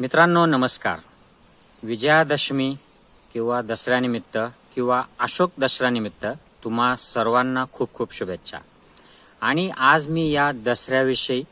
मित्रांनो नमस्कार. विजयादशमी किंवा दसऱ्यानिमित्त किंवा अशोक दसऱ्यानिमित्त तुम्हा सर्वांना खूप खूप शुभेच्छा. आणि आज मी या दसऱ्याविषयी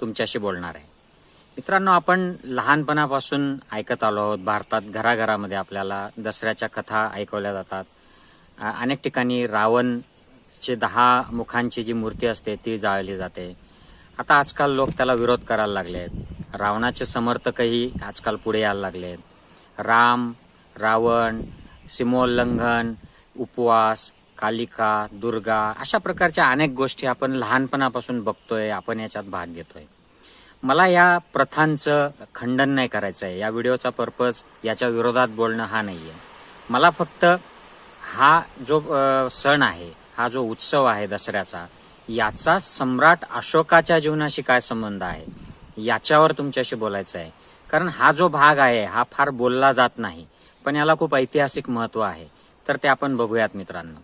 तुमच्याशी बोलणार आहे. मित्रांनो आपण लहानपणापासून ऐकत आलो आहोत. भारतात घराघरामध्ये आपल्याला दसऱ्याच्या कथा ऐकवल्या जातात. अनेक ठिकाणी रावणचे दहा मुखांची जी मूर्ती असते ती जाळली जाते. आता आजकाल लोक त्याला विरोध करायला लागले आहेत रावणाचे समर्थकही आजकाल पुढे यायला लागले आहेत. राम रावण सीमोल्लंघन उपवास कालिका दुर्गा अशा प्रकारच्या अनेक गोष्टी आपण लहानपणापासून बघतोय आपण याच्यात भाग घेतोय. मला या प्रथांचं खंडन नाही करायचं आहे या व्हिडिओचा पर्पज याच्या विरोधात बोलणं हा नाही आहे मला फक्त हा जो सण आहे हा जो उत्सव आहे दसऱ्याचा याचा सम्राट अशोकाच्या जीवनाशी काय संबंध आहे? याच्यावर तुमच्याशी बोलायचं आहे. कारण हा जो भाग आहे हा फार बोलला जात नाही पण याला खूप ऐतिहासिक महत्त्व आहे. तर ते आपण बघूयात मित्रांनो.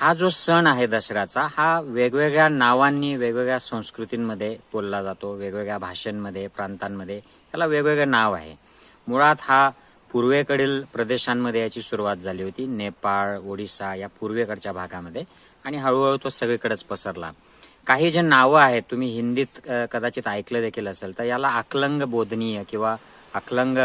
हा जो सण आहे दसऱ्याचा हा वेगवेगळ्या नावांनी वेगवेगळ्या संस्कृतींमध्ये बोलला जातो वेगवेगळ्या भाषांमध्ये प्रांतांमध्ये. याला वेगवेगळं नाव आहे. मुळात हा पूर्वेकडील प्रदेशांमध्ये याची सुरुवात झाली होती. नेपाळ ओडिसा या पूर्वेकडच्या भागामध्ये. आणि हळूहळू तो सगळीकडेच पसरला. काही जे नावं आहेत तुम्ही हिंदीत कदाचित ऐकलं देखील असेल तर याला अकलंग बोधनीय किंवा अकलंग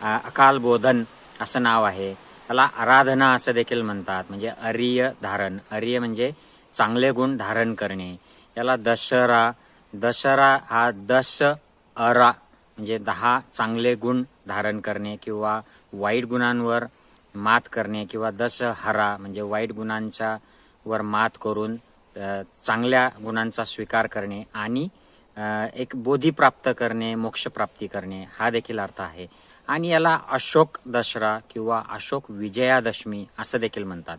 अकाल बोधन असं नाव आहे. याला आराधना असं देखील म्हणतात म्हणजे अर्य धारण. अर्य म्हणजे चांगले गुण धारण करणे. याला दशरा दशरा हा दश अरा म्हणजे दहा चांगले गुण धारण करणे किंवा वाईट गुणांवर मात करणे किंवा दशहरा म्हणजे वाईट गुणांच्या वर मात करून चांगल्या गुणांचा स्वीकार करणे आणि एक बोधी प्राप्त करणे मोक्षप्राप्ती करणे हा देखील अर्थ आहे. आणि याला अशोक दसरा किंवा अशोक विजयादशमी असं देखील म्हणतात.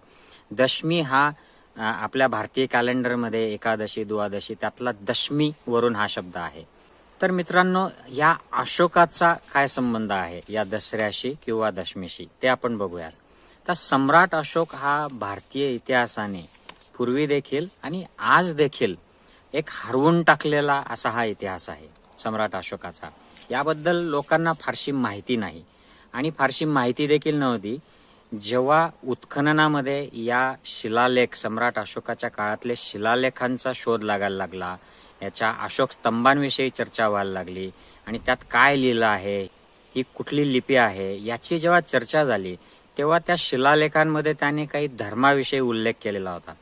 दशमी हा आपल्या भारतीय कॅलेंडरमध्ये एकादशी द्वादशी त्यातला दशमी वरून हा शब्द आहे. तर मित्रांनो या अशोकाचा काय संबंध आहे? या दसऱ्याशी किंवा दशमीशी ते आपण बघूयात. तर सम्राट अशोक हा भारतीय इतिहासाने पूर्वी देखील आणि आज देखील एक हरवून टाकलेला असा हा इतिहास आहे सम्राट अशोकाचा. याबद्दल लोकांना फारशी माहिती नाही. आणि फारशी माहिती देखील नव्हती जेव्हा उत्खननामध्ये या शिलालेख सम्राट अशोकाच्या काळातले शिलालेखांचा शोध लागायला लागला याच्या अशोक स्तंभांविषयी चर्चा व्हायला लागली आणि त्यात काय लिहिलं आहे ही कुठली लिपी आहे याची जेव्हा चर्चा झाली तेव्हा त्या शिलालेखांमध्ये त्याने काही धर्माविषयी उल्लेख केलेला होता.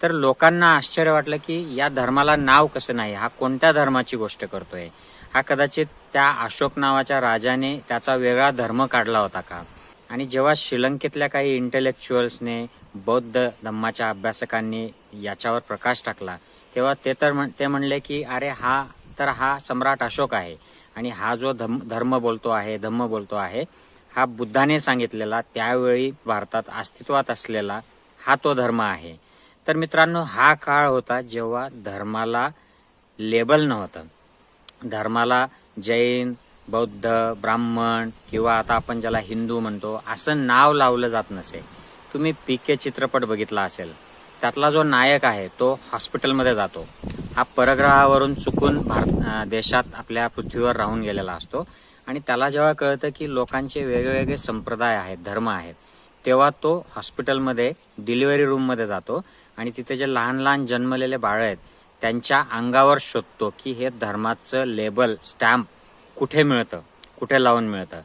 तर लोकांना आश्चर्य वाटलं की या धर्माला नाव कसं नाही? हा कोणत्या धर्माची गोष्ट करतोय? हा कदाचित त्या अशोक नावाच्या राजाने त्याचा वेगळा धर्म काढला होता का? आणि जेव्हा श्रीलंकेतल्या काही इंटेलेक्च्युअल्सने बौद्ध धम्माच्या अभ्यासकांनी याच्यावर प्रकाश टाकला तेव्हा ते तर म्हण- ते म्हणले की अरे हा तर हा सम्राट अशोक आहे आणि हा जो धम धर्म बोलतो आहे धम्म बोलतो आहे हा बुद्धाने सांगितलेला त्यावेळी भारतात अस्तित्वात असलेला हा तो धर्म आहे. तर मित्रांनो हा काळ होता जेव्हा धर्माला लेबल नव्हतं. धर्माला जैन बौद्ध ब्राह्मण किंवा आता आपण ज्याला हिंदू म्हणतो असं नाव लावलं जात नसे. तुम्ही पी के चित्रपट बघितला असेल. त्यातला जो नायक आहे तो हॉस्पिटलमध्ये जातो. हा परग्रहावरून चुकून भारत देशात आपल्या पृथ्वीवर राहून गेलेला असतो. आणि त्याला जेव्हा कळतं की लोकांचे वेगवेगळे संप्रदाय आहेत धर्म आहेत तेव्हा तो हॉस्पिटलमध्ये डिलिव्हरी रूममध्ये जातो. आणि तिथे जे लहान लहान जन्मलेले बाळ आहेत त्यांच्या अंगावर शोधतो की हे धर्माचं लेबल स्टॅम्प कुठे मिळतं कुठे लावून मिळतं.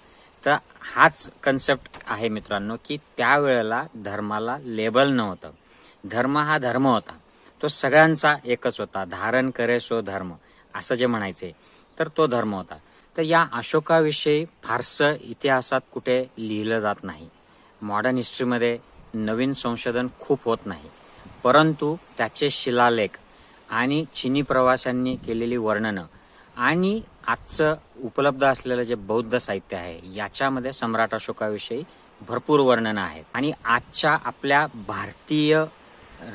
तर हाच कन्सेप्ट आहे मित्रांनो की त्यावेळेला धर्माला लेबल नव्हतं. धर्म हा धर्म होता. तो सगळ्यांचा एकच होता. धारण करे सो धर्म असं जे म्हणायचे तर तो धर्म होता. तर या अशोकाविषयी फारसं इतिहासात कुठे लिहिलं जात नाही. मॉडर्न हिस्ट्रीमध्ये नवीन संशोधन खूप होत नाही. परंतु त्याचे शिलालेख आणि चिनी प्रवाशांनी केलेली वर्णनं आणि आजचं उपलब्ध असलेलं जे बौद्ध साहित्य आहे याच्यामध्ये सम्राट अशोकाविषयी भरपूर वर्णनं आहेत. आणि आजच्या आपल्या भारतीय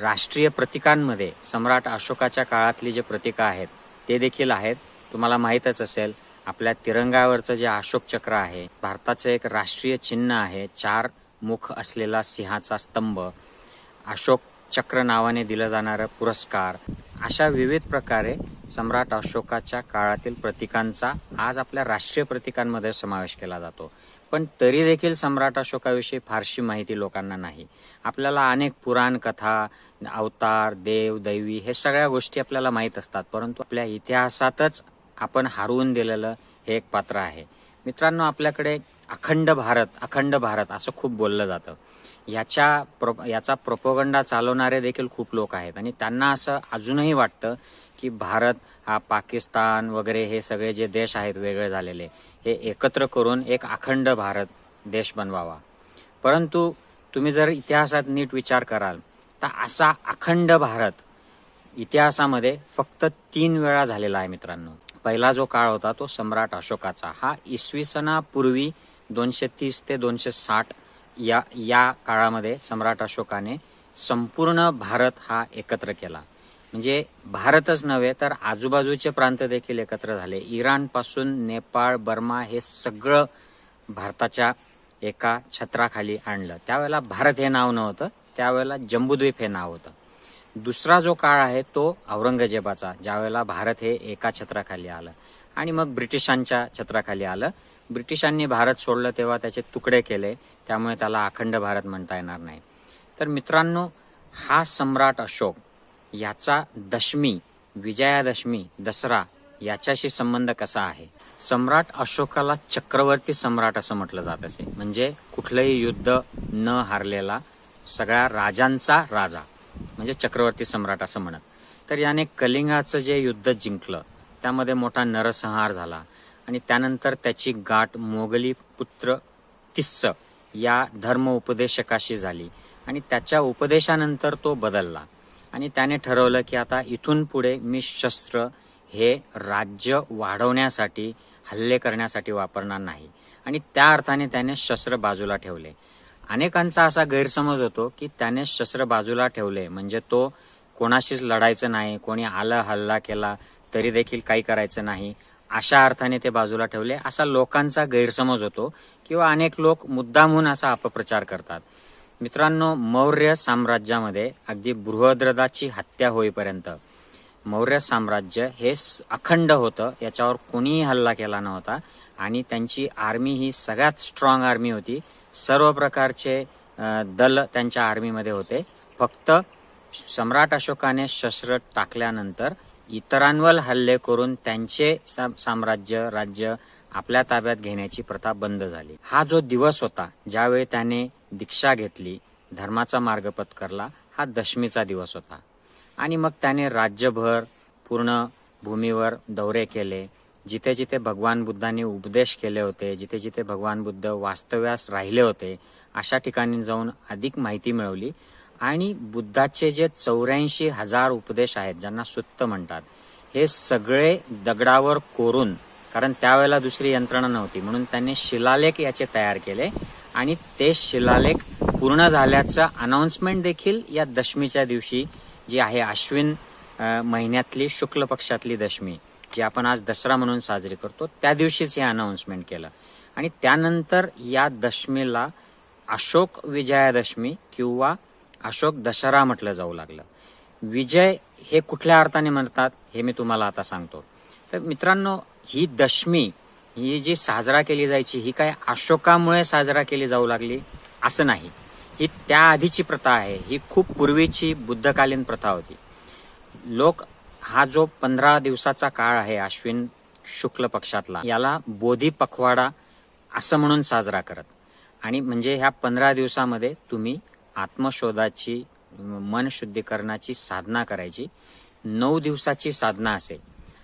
राष्ट्रीय प्रतीकांमध्ये सम्राट अशोकाच्या काळातली जे प्रतीकं आहेत ते देखील आहेत. तुम्हाला माहीतच असेल आपल्या तिरंगावरचं जे अशोक चक्र आहे भारताचं एक राष्ट्रीय चिन्ह आहे चार मुख असलेला सिंहाचा स्तंभ. अशोक चक्र नावाने दिलं जाणारं पुरस्कार. अशा विविध प्रकारे सम्राट अशोकाच्या काळातील प्रतीकांचा आज आपल्या राष्ट्रीय प्रतीकांमध्ये समावेश केला जातो. पण तरी देखील सम्राट अशोकाविषयी फारशी माहिती लोकांना नाही. आपल्याला अनेक पुराण कथा अवतार देव दैवी हे सगळ्या गोष्टी आपल्याला माहीत असतात. परंतु आपल्या इतिहासातच आपण हरवून दिलेलं हे एक पात्र आहे. मित्रांनो आपल्याकडे अखंड भारत अखंड भारत असं खूप बोललं जातं. याच्या प्रो याचा प्रोपोगंडा चालवणारे देखील खूप लोक आहेत. आणि त्यांना असं अजूनही वाटतं की भारत हा पाकिस्तान वगैरे हे सगळे जे देश आहेत वेगळे झालेले हे एकत्र करून एक अखंड भारत देश बनवावा. परंतु तुम्ही जर इतिहासात नीट विचार कराल तर असा अखंड भारत इतिहासामध्ये फक्त तीन वेळा झालेला आहे मित्रांनो. पहिला जो काळ होता तो सम्राट अशोकाचा. हा इसवी सणापूर्वी दोनशे तीस ते दोनशे साठ या या काळामध्ये सम्राट अशोकाने संपूर्ण भारत हा एकत्र केला. म्हणजे भारतच नव्हे तर आजूबाजूचे प्रांत देखील एकत्र झाले. इराणपासून नेपाळ बर्मा हे सगळं भारताच्या एका छत्राखाली आणलं. त्यावेळेला भारत हे नाव नव्हतं त्यावेळेला जम्बूद्वीप हे नाव होतं. दुसरा जो काळ आहे तो औरंगजेबाचा ज्यावेळेला भारत हे एका छत्राखाली आलं. आणि मग ब्रिटिशांच्या छत्राखाली आलं. ब्रिटिशांनी भारत सोडलं तेव्हा त्याचे तुकडे केले त्यामुळे त्याला अखंड भारत म्हणता येणार नाही. तर मित्रांनो हा सम्राट अशोक याचा दशमी विजयादशमी दसरा याच्याशी संबंध कसा आहे? सम्राट अशोकाला चक्रवर्ती सम्राट असं म्हटलं जात असे. म्हणजे कुठलंही युद्ध न हारलेला सगळ्या राजांचा राजा म्हणजे चक्रवर्ती सम्राट असं म्हणत. तर याने कलिंगाचं जे युद्ध जिंकलं त्यामध्ये मोठा नरसंहार झाला. आणि त्यानंतर त्याची गाठ मोगली पुत्र तिस्स या धर्म उपदेशकाशी झाली. आणि त्याच्या उपदेशानंतर तो बदलला. आणि त्याने ठरवलं की आता इथून पुढे मी शस्त्र हे राज्य वाढवण्यासाठी हल्ले करण्यासाठी वापरणार नाही. आणि त्या अर्थाने त्याने शस्त्र बाजूला ठेवले. अनेकांचा असा गैरसमज होतो की त्याने शस्त्र बाजूला ठेवले. म्हणजे तो कोणाशीच लढायचं नाही कोणी आलं हल्ला केला तरी देखील काही करायचं नाही. अशा अर्थाने ते बाजूला ठेवले. असा लोकांचा गैरसमज होतो किंवा अनेक लोक मुद्दामहून असा अपप्रचार करतात. मित्रांनो मौर्य साम्राज्यामध्ये अगदी बृहद्रदाची हत्या होईपर्यंत मौर्य साम्राज्य हे अखंड होतं. याच्यावर कोणीही हल्ला केला नव्हता आणि त्यांची आर्मी ही सगळ्यात स्ट्रॉंग आर्मी होती. सर्व प्रकारचे दल त्यांच्या आर्मीमध्ये होते. फक्त सम्राट अशोकाने शस्त्र टाकल्यानंतर इतरांवर हल्ले करून त्यांचे साम्राज्य राज्य आपल्या ताब्यात घेण्याची प्रथा बंद झाली. हा जो दिवस होता ज्यावेळी त्याने दीक्षा घेतली धर्माचा मार्ग पत्करला हा दशमीचा दिवस होता. आणि मग त्याने राज्यभर पूर्ण भूमीवर दौरे केले जिथे जिथे भगवान बुद्धांनी उपदेश केले होते जिथे जिथे भगवान बुद्ध वास्तव्यास राहिले होते अशा ठिकाणी जाऊन अधिक माहिती मिळवली. आणि बुद्धाचे जे चौऱ्याऐंशी हजार उपदेश आहेत ज्यांना सुत्त म्हणतात हे सगळे दगडावर कोरून कारण त्यावेळेला दुसरी यंत्रणा नव्हती म्हणून त्यांनी शिलालेख याचे तयार केले आणि ते शिलालेख पूर्ण झाल्याचं अनाउन्समेंट देखील या दशमीच्या दिवशी जी आहे अश्विन महिन्यातली शुक्ल पक्षातली दशमी जी आपण आज दसरा म्हणून साजरी करतो त्या दिवशीच हे अनाउन्समेंट केलं. आणि त्यानंतर या दशमीला अशोक विजयादशमी किंवा अशोक दशरा म्हटलं जाऊ लागलं. विजय हे कुठल्या अर्थाने म्हणतात हे मी तुम्हाला आता सांगतो. तर मित्रांनो ही दशमी ही जी साजरा केली जायची ही काय अशोकामुळे साजरा केली जाऊ लागली? असं नाही. ही त्याआधीची प्रथा आहे. ही खूप पूर्वीची बुद्धकालीन प्रथा होती. लोक हा जो पंधरा दिवसाचा काळ आहे अश्विन शुक्ल पक्षातला याला बोधी पखवाडा असं म्हणून साजरा करत. आणि म्हणजे ह्या पंधरा दिवसामध्ये तुम्ही आत्मशोधाची मन शुद्धीकरणाची साधना करायची. नऊ दिवसाची साधना असेल.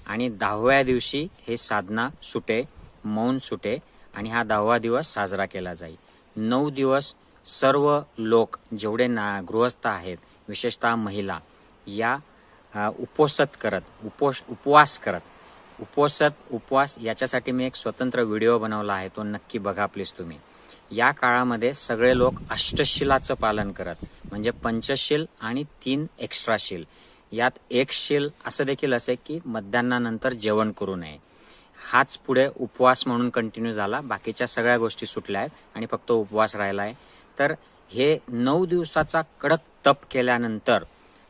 आणि दहाव्या दिवशी हे साधना सुटे मौन सुटे आणि हा दहावा दिवस साजरा केला जाईल. नऊ दिवस सर्व लोक जेवढे ना गृहस्थ आहेत विशेषतः महिला या उपोसत करत उपोष उपवास करत. उपोसत उपवास याच्यासाठी मी एक स्वतंत्र व्हिडिओ बनवला आहे तो नक्की बघा प्लीज तुम्ही. या काळामध्ये सगळे लोक अष्टशिलाचं पालन करत म्हणजे पंचशील आणि तीन एक्स्ट्रा शील. यात एक शील असं देखील असे की मध्यान्नानंतर जेवण करू नये. हाच पुढे उपवास म्हणून कंटिन्यू झाला. बाकीच्या सगळ्या गोष्टी सुटल्या आहेत आणि फक्त उपवास राहिला आहे. तर हे नऊ दिवसाचा कडक तप केल्यानंतर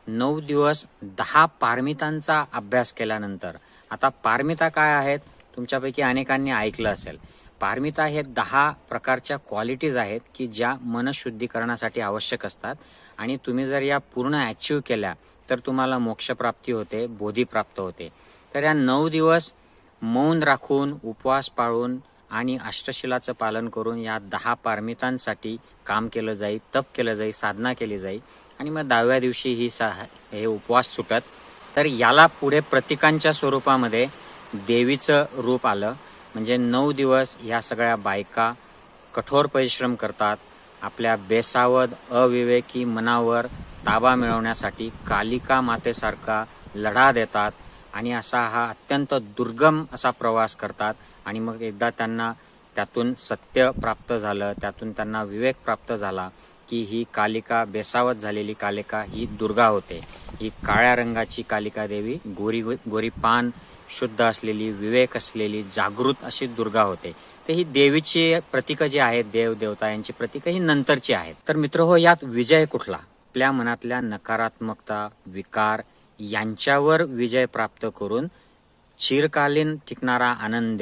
नऊ दिवस दहा पारमितांचा अभ्यास केल्यानंतर आता पारमिता काय आहेत? तुमच्यापैकी अनेकांनी ऐकलं असेल. पारमिता हे दहा प्रकारच्या क्वालिटीज आहेत की ज्या मनशुद्धीकरणासाठी आवश्यक असतात. आणि तुम्ही जर या पूर्ण अचीव केल्या तर तुम्हाला मोक्षप्राप्ती होते बोधी प्राप्त होते. तर या नऊ दिवस मौन राखून उपवास पाळून आणि अष्टशिलाचं पालन करून या दहा पारमितांसाठी काम केलं जाईल तप केलं जाईल साधना केली जाईल आणि मग दहाव्या दिवशी ही सा हे उपवास सुटत. तर याला पुढे प्रतीकांच्या स्वरूपामध्ये देवीचं रूप आलं. म्हणजे नऊ दिवस ह्या सगळ्या बायका कठोर परिश्रम करतात. आपल्या बेसावध अविवेकी मनावर ताबा मिळवण्यासाठी कालिका मातेसारखा लढा देतात आणि असा हा अत्यंत दुर्गम असा प्रवास करतात आणि मग एकदा त्यांना त्यातून सत्य प्राप्त झालं त्यातून त्यांना विवेक प्राप्त झाला की ही कालिका बेसावत झालेली कालिका ही दुर्गा होते. ही काळ्या रंगाची कालिका देवी गोरी गोरी पान शुद्ध असलेली विवेक असलेली जागृत अशी दुर्गा होते. तर ही देवीची प्रतीकं जी आहेत देव देवता यांची प्रतीकं ही नंतरची आहेत. तर मित्र हो यात विजय कुठला? आपल्या मनातल्या नकारात्मकता विकार यांच्यावर विजय प्राप्त करून चिरकालीन टिकणारा आनंद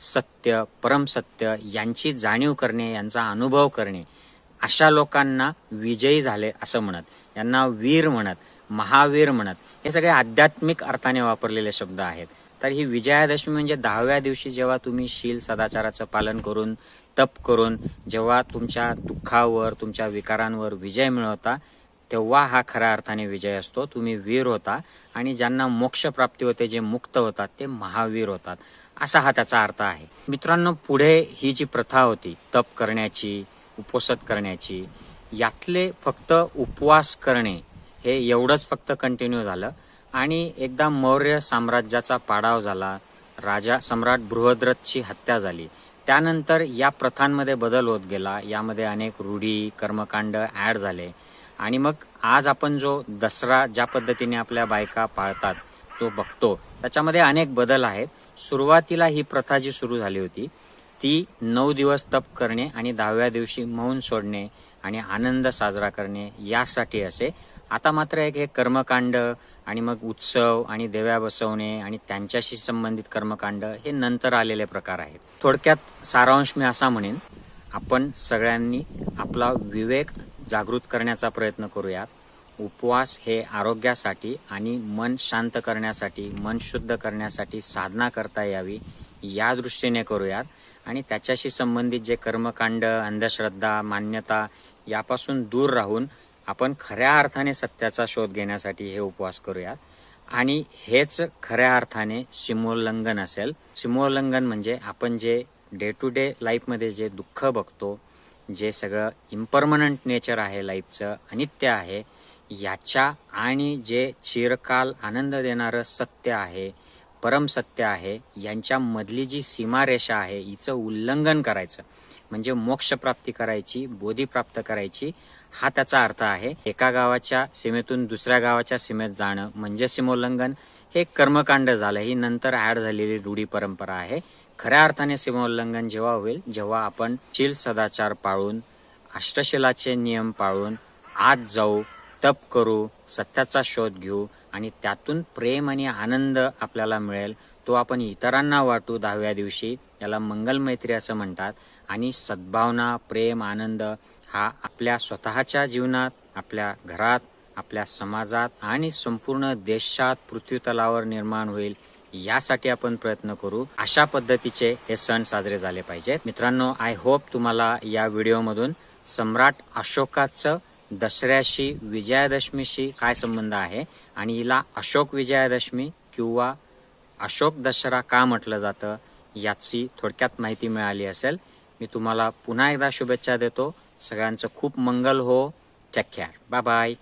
सत्य परमसत्य यांची जाणीव करणे यांचा अनुभव करणे अशा लोकांना विजयी झाले असं म्हणत यांना वीर म्हणत महावीर म्हणत हे सगळे आध्यात्मिक अर्थाने वापरलेले शब्द आहेत. तर ही विजयादशमी म्हणजे दहाव्या दिवशी जेव्हा तुम्ही शील सदाचाराचं पालन करून तप करून जेव्हा तुमच्या दुःखावर तुमच्या विकारांवर विजय मिळवता तेव्हा हा खऱ्या अर्थाने विजय असतो. तुम्ही वीर होता आणि ज्यांना मोक्ष प्राप्ती होते जे मुक्त होतात ते महावीर होतात. असा हा त्याचा अर्थ आहे. मित्रांनो पुढे ही जी प्रथा होती तप करण्याची उपोषत करण्याची यातले फक्त उपवास करणे हे एवढंच फक्त कंटिन्यू झालं. आणि एकदा मौर्य साम्राज्याचा पाडाव झाला राजा सम्राट बृहद्रथची हत्या झाली. त्यानंतर या प्रथांमध्ये बदल होत गेला यामध्ये अनेक रूढी कर्मकांड ॲड झाले. आणि मग आज आपण जो दसरा ज्या पद्धतीने आपल्या बायका पाळतात तो बघतो. त्याच्यामध्ये अनेक बदल आहेत. सुरुवातीला ही प्रथा जी सुरू झाली होती ती नऊ दिवस तप करणे आणि दहाव्या दिवशी मौन सोडणे आणि आनंद साजरा करणे यासाठी असे. आता मात्र एक हे कर्मकांड आणि मग उत्सव आणि देव्या बसवणे आणि त्यांच्याशी संबंधित कर्मकांड हे नंतर आलेले प्रकार आहेत. थोडक्यात सारांश मी असा म्हणेन आपण सगळ्यांनी आपला विवेक जागृत करण्याचा प्रयत्न करूयात. उपवास हे आरोग्यासाठी आणि मन शांत करण्यासाठी मन शुद्ध करण्यासाठी साधना करता यावी या दृष्टीने करूयात. आणि त्याच्याशी संबंधित जे कर्मकांड अंधश्रद्धा मान्यता यापासून दूर राहून आपण खऱ्या अर्थाने सत्याचा शोध घेण्यासाठी हे उपवास करूयात. आणि हेच खऱ्या अर्थाने सीमोल्लंघन असेल. सीमोल्लंघन म्हणजे आपण जे डे टू डे लाईफमध्ये जे दुःख बघतो जे सगळं इम्परमनंट नेचर आहे लाईफचं अनित्य आहे याच्या आणि जे चिरकाल आनंद देणारं सत्य आहे परम सत्य आहे यांच्यामधली जी सीमारेषा आहे हिचं उल्लंघन करायचं. म्हणजे मोक्ष प्राप्ती करायची बोधी प्राप्त करायची हा त्याचा अर्थ आहे एका गावाच्या सीमेतून दुसऱ्या गावाच्या सीमेत जाणं म्हणजे सीमोल्लंघन हे कर्मकांड झालं. ही नंतर ऍड झालेली रूढी परंपरा आहे. खऱ्या अर्थाने सीमोल्लंघन जेव्हा होईल जेव्हा आपण शील सदाचार पाळून अष्टशिलाचे नियम पाळून आत जाऊ तप करू सत्याचा शोध घेऊ आणि त्यातून प्रेम आणि आनंद आपल्याला मिळेल तो आपण इतरांना वाटू दहाव्या दिवशी याला मंगल मैत्री असं म्हणतात. आणि सद्भावना प्रेम आनंद हा आपल्या स्वतःच्या जीवनात आपल्या घरात आपल्या समाजात आणि संपूर्ण देशात पृथ्वीतलावर निर्माण होईल यासाठी आपण प्रयत्न करू. अशा पद्धतीचे हे सण साजरे झाले पाहिजेत. मित्रांनो आय होप तुम्हाला या व्हिडिओमधून सम्राट अशोकाचं दसऱ्याशी विजयादशमीशी काय संबंध आहे? आणि हिला अशोक विजयादशमी किंवा अशोक दसरा का म्हटलं जातं याची थोडक्यात माहिती मिळाली असेल. मी तुम्हाला पुन्हा एकदा शुभेच्छा देतो. सगळ्यांचं खूप मंगल हो. Take care bye bye